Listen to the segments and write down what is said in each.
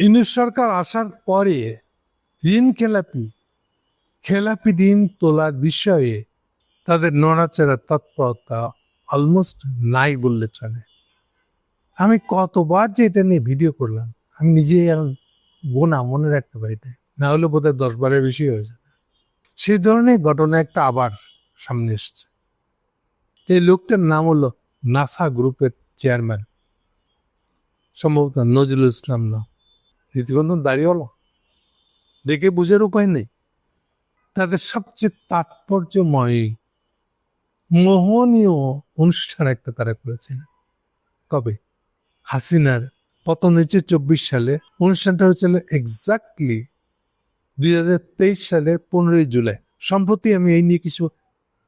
Unit সরকার আসার পরে ঋণ খেলাপি খেলাপি ঋণ তোলার বিষয়ে তাদের নড়াচড়া তৎপরতা অলমোস্ট নাই বললে চলে। আমি কতবার যে এটা নিয়ে ভিডিও করলাম, আমি নিজেই বোনা মনে রাখতে পারি না না হলে বোধহয় দশ বারের বেশি হয়েছে সেই ধরনের ঘটনা একটা আবার সামনে এসছে। এই লোকটার নাম হলো নাসা গ্রুপের চেয়ারম্যান সম্ভবত নজরুল ইসলাম না রীতিবন্ধন দাঁড়িয়েওয়ালা দেখে বুঝার উপায় নেই। তাদের সবচেয়ে তাৎপর্যময়, মোহনীয় অনুষ্ঠান একটা তারা করেছিলেন। কবে? হাসিনার পতন হয়েছে চব্বিশ সালে। অনুষ্ঠানটা হয়েছিল এক্স্যাক্টলি দুই হাজার তেইশ সালের পনেরোই জুলাই। সম্প্রতি আমি এই নিয়ে কিছু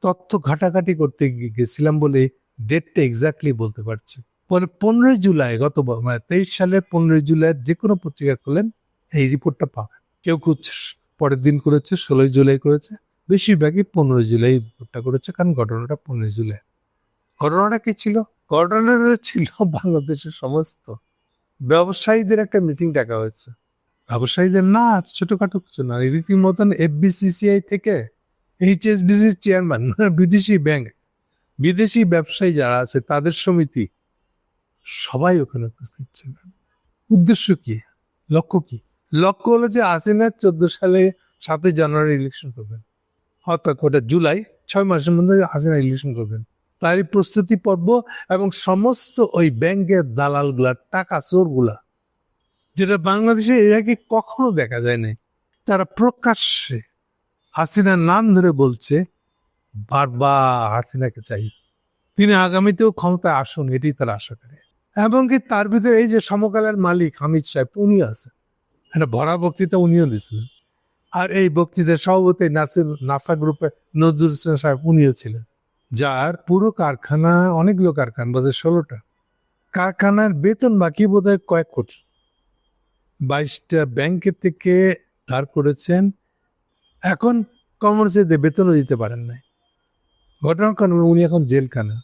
তথ্য ঘাটাঘাটি করতে গেছিলাম বলে ডেটটা এক্স্যাক্টলি বলতে পারছি। পরে পনেরোই জুলাই গত মানে তেইশ সালের পনেরোই জুলাইয়ের যে কোনো পত্রিকা করলেন এই রিপোর্টটা পাবেন। কেউ কেউ পরের দিন করেছে, ষোলোই জুলাই করেছে, বেশিরভাগই পনেরোই জুলাই রিপোর্টটা করেছে, কারণ ঘটনাটা পনেরোই জুলাই। ঘটনাটা কি ছিল? ঘটনাটা ছিল বাংলাদেশের সমস্ত ব্যবসায়ীদের একটা মিটিং ডাকা হয়েছে। ব্যবসায়ীদের না, ছোটখাটো কিছু না, রীতিমতন এফবিসিসিআই থেকে এইচএসবিসি চেয়ারম্যান বিদেশি ব্যাংক বিদেশি ব্যবসায়ী যারা আছে, তাদের সমিতি সবাই ওখানে উপস্থিত ছিলেন। উদ্দেশ্য কি? লক্ষ্য কি? লক্ষ্য হলো যে আসিনা চোদ্দ সালে সাতই জানুয়ারি ইলেকশন করবেন। অর্থাৎ ওটা জুলাই, ছয় মাসের মধ্যে হাসিনা ইলেকশন করবেন। তারই প্রস্তুতি পর্ব এবং সমস্ত ওই ব্যাংকের দালালগুলার টাকা চোরগুলা, যেটা বাংলাদেশে এর আগে কখনো দেখা যায় নাই তারা প্রকাশ্যে হাসিনার নাম ধরে বলছে, বারবার হাসিনাকে চাই। তিনি আগামীতেও ক্ষমতায় আসুন এটি তারা আশা করে। এবং কি তার ভিতরে এই যে সমকালের মালিক হামিদ সাহেব উনি আছে। একটা ভরা বক্তৃতা উনিও দিয়েছিলেন। আর এই বক্তৃতার সভাপতি নাসির, নাসা গ্রুপে নজরুল ইসলাম সাহেব উনিও ছিলেন, যার পুরো কারখানা, অনেকগুলো কারখানা, বোধহয় ষোলোটা। কারখানার বেতন বাকি বোধহয় কয়েক কোটি। বাইশটা ব্যাংকের থেকে ধার করেছেন। এখন কমার্সে বেতনও দিতে পারেন নাই। কারণে উনি এখন জেলখানা।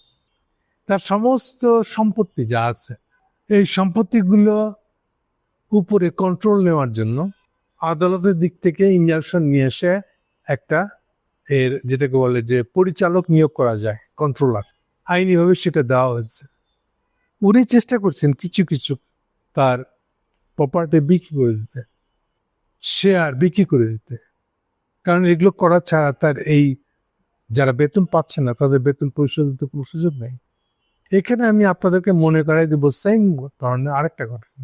তার সমস্ত সম্পত্তি যা আছে, এই সম্পত্তিগুলো উপরে কন্ট্রোল নেওয়ার জন্য আদালতের দিক থেকে ইঞ্জেকশন নিয়ে এসে একটা এর যেটাকে বলে যে পরিচালক নিয়োগ করা যায় কন্ট্রোলার আইনিভাবে সেটা দেওয়া হয়েছে। উনি চেষ্টা করছেন কিছু কিছু তার প্রপার্টি বিক্রি করে দিতে শেয়ার বিক্রি করে দিতে। কারণ এগুলো করা ছাড়া তার এই যারা বেতন পাচ্ছে না, তাদের বেতন পরিশোধ দিতে কোনো সুযোগ নেই। এখানে আমি আপনাদেরকে মনে করাই দেবো সেম ধরনের আরেকটা ঘটনা।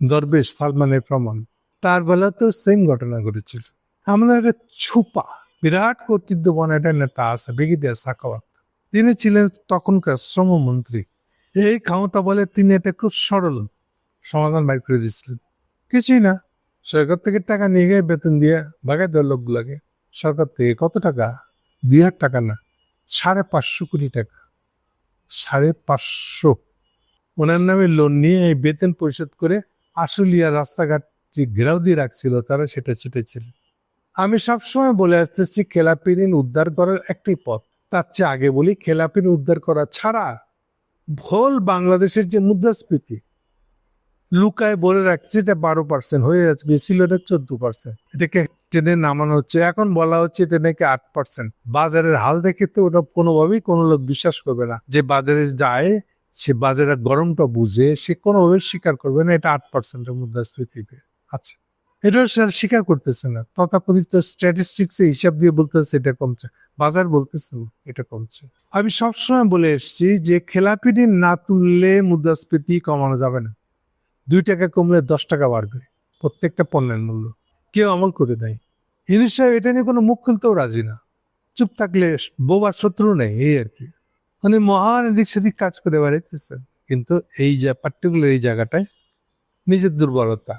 দরবেশ সালমানের প্রমাণ। তার বেলাতেও সেম ঘটনা ঘটেছিল। আমাদের একটা ছুপা, বিরাট কর্তৃত্ববান একটা নেতা আছে বেগিদিয়া সাকাওয়াত তিনি ছিলেন তখনকার শ্রমমন্ত্রী। এই ক্ষমতা বলে তিনি এটা খুব সরল সমাধান বাইর করে দিয়েছিলেন। কিছুই না, সরকার থেকে টাকা নিয়ে গিয়ে বেতন দিয়ে বাগাই দেওয়ার লোকগুলাকে সরকার থেকে কত টাকা? দুই হাজার টাকা না, সাড়ে পাঁচশো কোটি টাকা। সাড়ে পাঁচশো। ওনার নামে লোন নিয়ে এই বেতন পরিশোধ করে আশুলিয়া রাস্তাঘাট যে ঘেরাও দিয়ে রাখছিল, তারা সেটা ছুটেছিল। আমি সবসময় বলে আসতেছি খেলাপি ঋণ উদ্ধার করার একটি পথ। তার চেয়ে আগে বলি খেলাপি ঋণ উদ্ধার করা ছাড়া ভোল বাংলাদেশের যে মুদ্রাস্ফীতি লুকায় বলে রাখছে, এটা বারো পার্সেন্ট হয়ে যাচ্ছে গেছিল এটা চোদ্দ পার্সেন্ট এটাকে টেনে নামানো হচ্ছে। এখন বলা হচ্ছে এটা নাকি আট পার্সেন্ট বাজারের হাল দেখে তো ওটা কোনোভাবেই কোনো লোক বিশ্বাস করবে না। যে বাজারে যায়, সে বাজারের গরমটা বুঝে, সে কোনোভাবে স্বীকার করবে না এটা আট পার্সেন্টের মুদ্রাস্ফীতিতে আছে। এটা স্বীকার করতেছে না। তথাকথিত স্ট্যাটিস্টিক্স হিসাব দিয়ে বলতেছে এটা কমছে। বাজার বলতেছে এটা কমছে। আমি সবসময় বলে এসেছি যে খেলাপি ঋণ না তুললে মুদ্রাস্ফীতি কমানো যাবে না। দুই টাকা কমলে দশ টাকা বাড়বে। প্রত্যেকটা পণ্যের মূল্য। কেউ আমল করে দেয় ইনিশ সাহেব, এটা নিয়ে কোনো মুখ খুলতেও রাজি না। চুপ থাকলে বোবার শত্রু নেই, এই আর কি। মানে মহান এদিক সেদিক কাজ করে বেড়াইতেছেন। কিন্তু এই যে পার্টিকুলার এই জায়গাটায় নিজের দুর্বলতা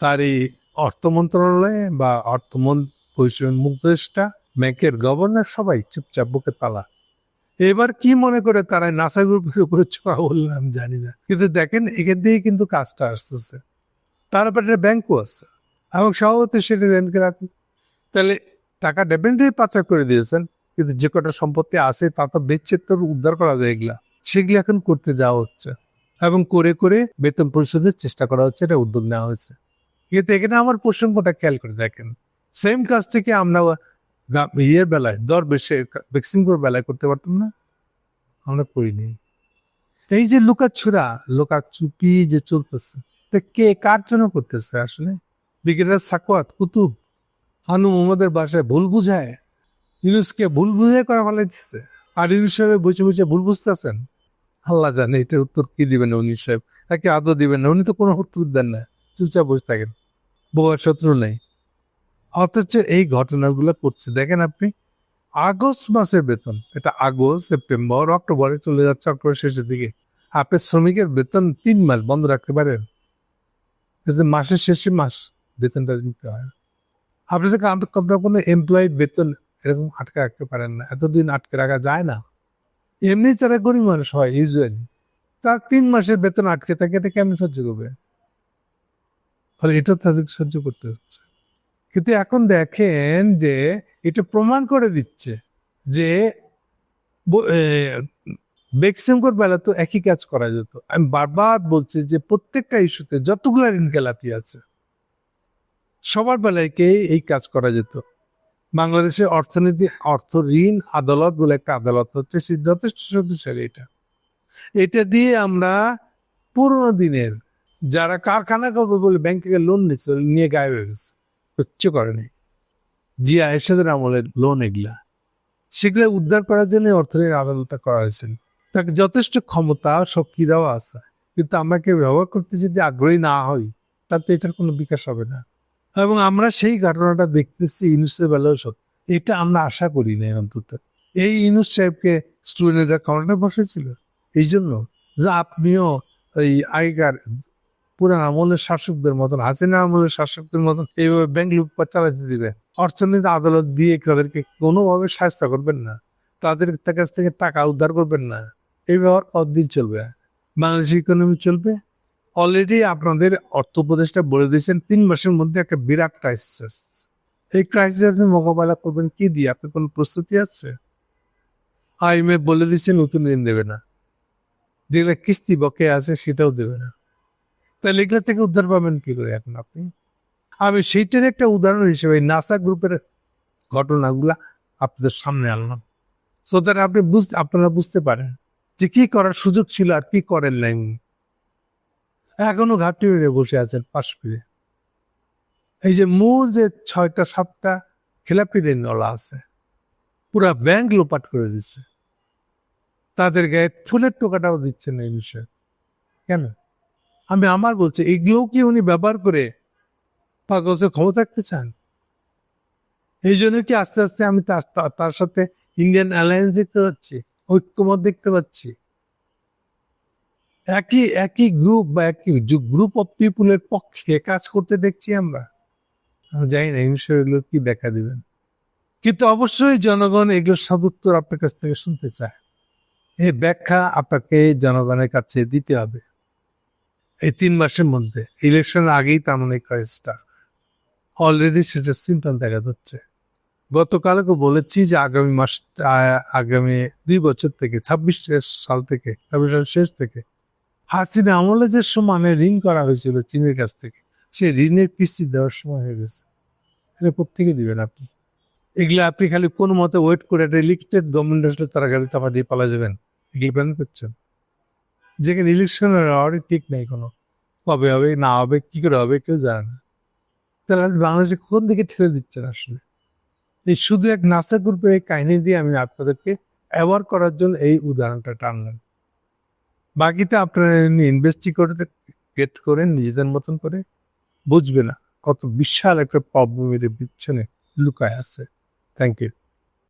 তার এই অর্থ মন্ত্রণালয়ে বা অর্থ পরিষদ মুক্তদেশটা ব্যাংকের গভর্নর সবাই চুপচাপ বুকে তালা। এবার কি মনে করে তারা নাসা গ্রুপের উপরে চড়া বললাম, জানি না। কিন্তু দেখেন, এখান থেকে কিন্তু কাজটা আসতেছে। তার উপর একটা ব্যাংকও আছে। এবং সভাপতি সেটা ব্যাংকে রাখুন তাহলে টাকা ডেফিনেটলি পাচার করে দিয়েছেন, কিন্তু যে কটা সম্পত্তি আছে তা তো বেচে তো উদ্ধার করা যায় এগুলা। সেগুলো এখন করতে যাওয়া হচ্ছে এবং করে করে বেতন পরিশোধের চেষ্টা করা হচ্ছে, এটা উদ্যোগ নেওয়া হয়েছে। কিন্তু এখানে আমার প্রসঙ্গটা খেয়াল করে দেখেন। সেম কাজ থেকে আমরা ইয়ের বেলায়, দর বেশি ভ্যাকসিনগুলোর বেলায় করতে পারতাম না? আমরা করিনি। এই যে লুকা ছুরা লোকা চুপি যে চলতেছে, তা কে কার জন্য করতেছে আসলে? ব্রিগেডার সাকওয়াত কুতুব হানু মোহাম্মদের বাসায় ভুল বুঝায়। ইউনুসকে ভুল বুঝায় করা দিচ্ছে আর ইউনুস সাহেব বসে বসে ভুল বুঝতেছেন। আল্লাহ জানে এটার উত্তর কি দিবেন উনি সাহেব, তাকে আদৌ দিবেন না। উনি তো কোনো উত্তর দেন না, চুপচাপ বসে থাকেন। বউয়ের শত্রু নেই। অথচ এই ঘটনাগুলো করছে। দেখেন আপনি, আগস্ট মাসের বেতন, এটা আগস্ট, সেপ্টেম্বর, অক্টোবরে চলে যাচ্ছে অক্টোবর শেষের দিকে। আপনি শ্রমিকের বেতন তিন মাস বন্ধ রাখতে পারেন। মাসের শেষে মাস বেতনটা দিতে হয়। আপনি যে আপনার কোনো এমপ্লয়ি বেতন এরকম আটকে রাখতে পারেন না, এতদিন আটকে রাখা যায় না। এমনি তারা গরিব মানুষ হয়, ইউজুয়ালি, তার তিন মাসের বেতন আটকে থাকে, এটা কেমন সহ্য করবে? ফলে এটা তাদের সহ্য করতে হচ্ছে। কিন্তু এখন দেখেন যে, এটা প্রমাণ করে দিচ্ছে যে বেক্সিমকোর বেলা তো একই কাজ করা যেত। আমি বারবার বলছি যে, প্রত্যেকটা ইস্যুতে যতগুলো ঋণ খেলাপি আছে সবার বেলায়কে এই কাজ করা যেত? বাংলাদেশে অর্থনীতি, অর্থ ঋণ, আদালত বলে একটা আদালত হচ্ছে যথেষ্ট শক্তিশালী এটা। এটা দিয়ে আমরা পুরোনো দিনের যারা কারখানা করবে বলে ব্যাংক থেকে লোন নিচ্ছে, নিয়ে গায়েব হয়ে গেছে। কিচ্ছু করেনি জিয়া এরশাদের আমলের লোন এগুলা। সেগুলো উদ্ধার করার জন্য অর্থনীতির আদালতটা করা হয়েছিল। তাকে যথেষ্ট ক্ষমতা, শক্তি দেওয়া আছে। কিন্তু আমরা কেউ ব্যবহার করতে যদি আগ্রহী না হই, তাতে এটার কোনো বিকাশ হবে না। এবং আমরা সেই ঘটনাটা দেখতেছি ইউনুসের বেলাও সত্য এটা আমরা আশা করি না অন্তত। এই ইউনুস সাহেবকে স্টুডেন্টরা ক্ষমতা বসেছিল। এই জন্য যে আপনিও এই আগেকার পুরান আমলের শাসকদের মতন হাসিনা আমলের শাসকদের মতন এইভাবে ব্যাংক লুটপাট চালাতে দিবে অর্থনীতি আদালত দিয়ে তাদেরকে কোনোভাবে সাহায্য করবেন না। তাদের কাছ থেকে টাকা উদ্ধার করবেন না। এই ব্যবহার কতদিন চলবে। বাংলাদেশ ইকোনমি চলবে। অলরেডি আপনাদের অর্থ উপদেষ্টা বলে দিয়েছেন, তিন মাসের মধ্যে একটা বিরাট ক্রাইসিস আসছে এই ক্রাইসিস আপনি মোকাবেলা করবেন কি দিয়ে? আপনার কোনো প্রস্তুতি আছে? আইএমএফ বলে দিয়েছে, নতুন ঋণ দেবে না। যেগুলো কিস্তি বকে আছে, সেটাও দেবে না। তাহলে এগুলো থেকে উদ্ধার পাবেন কি করে এখন আপনি? আমি সেইটার একটা উদাহরণ হিসেবে নাসা গ্রুপের ঘটনাগুলা আপনাদের সামনে আনলাম। সো দ্যাট আপনি বুঝতে আপনারা বুঝতে পারেন যে কি করার সুযোগ ছিল আর কি করেন নাই। এখনও ঘাটতি মেরে বসে আছেন পাশ ফিরে। এই যে মূল যে ছয়টা, সাতটা খেলাপি ঋণওয়ালা আছে, পুরা ব্যাংক লোপাট করে দিচ্ছে। তাদের গায়ে ফুলের টোকাটাও দিচ্ছে না এই বিষয়ে। কেন? আমি আমার বলছি, এগুলোও কি উনি ব্যবহার করে পাগজে ক্ষমতা থাকতে চান? এই জন্য কি আস্তে আস্তে আমি তার- তার সাথে ইন্ডিয়ান অ্যালায়েন্স দেখতে পাচ্ছি, ঐক্যমত দেখতে পাচ্ছি? একই একই গ্রুপ বা একই গ্রুপ অফ পিপুলের পক্ষে কাজ করতে দেখছি আমরা। আমি জানি না বিষয়ে এগুলো কি দেখা দিবেন? কিন্তু অবশ্যই জনগণ এগুলোর সব উত্তর আপনার কাছ থেকে শুনতে চায়। এই ব্যাখ্যা আপনাকে জনগণের কাছে দিতে হবে। এই তিন মাসের মধ্যে ইলেকশনের আগেই তার মানে ক্রাইসিসটা অলরেডি সেটা সিমটম দেখা যাচ্ছে। গতকালকে বলেছি যে আগামী মাস আগামী দুই বছর থেকে, ছাব্বিশ সাল থেকে, ছাব্বিশ সালের শেষ থেকে হাসিনা আমলে যে সমানে ঋণ করা হয়েছিল চীনের কাছ থেকে, সেই ঋণের কিস্তি দেওয়ার সময় হয়ে গেছে। এটা কোথেকে দিবেন আপনি? এগুলো আপনি খালি কোনো মতে ওয়েট করে একটা ইলেকটেড গভর্নমেন্ট আসলে তারা গাড়ি চাপা দিয়ে পালা যাবেন? এগুলো প্ল্যান করছেন? যেখানে ইলেকশনের হওয়ারই ঠিক নেই কোনো। কবে হবে, না হবে, কি করে হবে, কেউ জানে না। তাহলে বাংলাদেশে কোন দিকে ঠেলে দিচ্ছেন আসলে? এই শুধু এক নাসা গ্রুপের এই কাহিনী দিয়ে আমি আপনাদেরকে অ্যাওয়ার করার জন্য এই উদাহরণটা টানলাম। বাকিতে আপনারা ইনভেস্টিগেট গেট করে নিজেদের মতন করে বুঝবে না। কত বিশাল একটা প্রবলেমের পিছনে লুকায় আছে। Thank you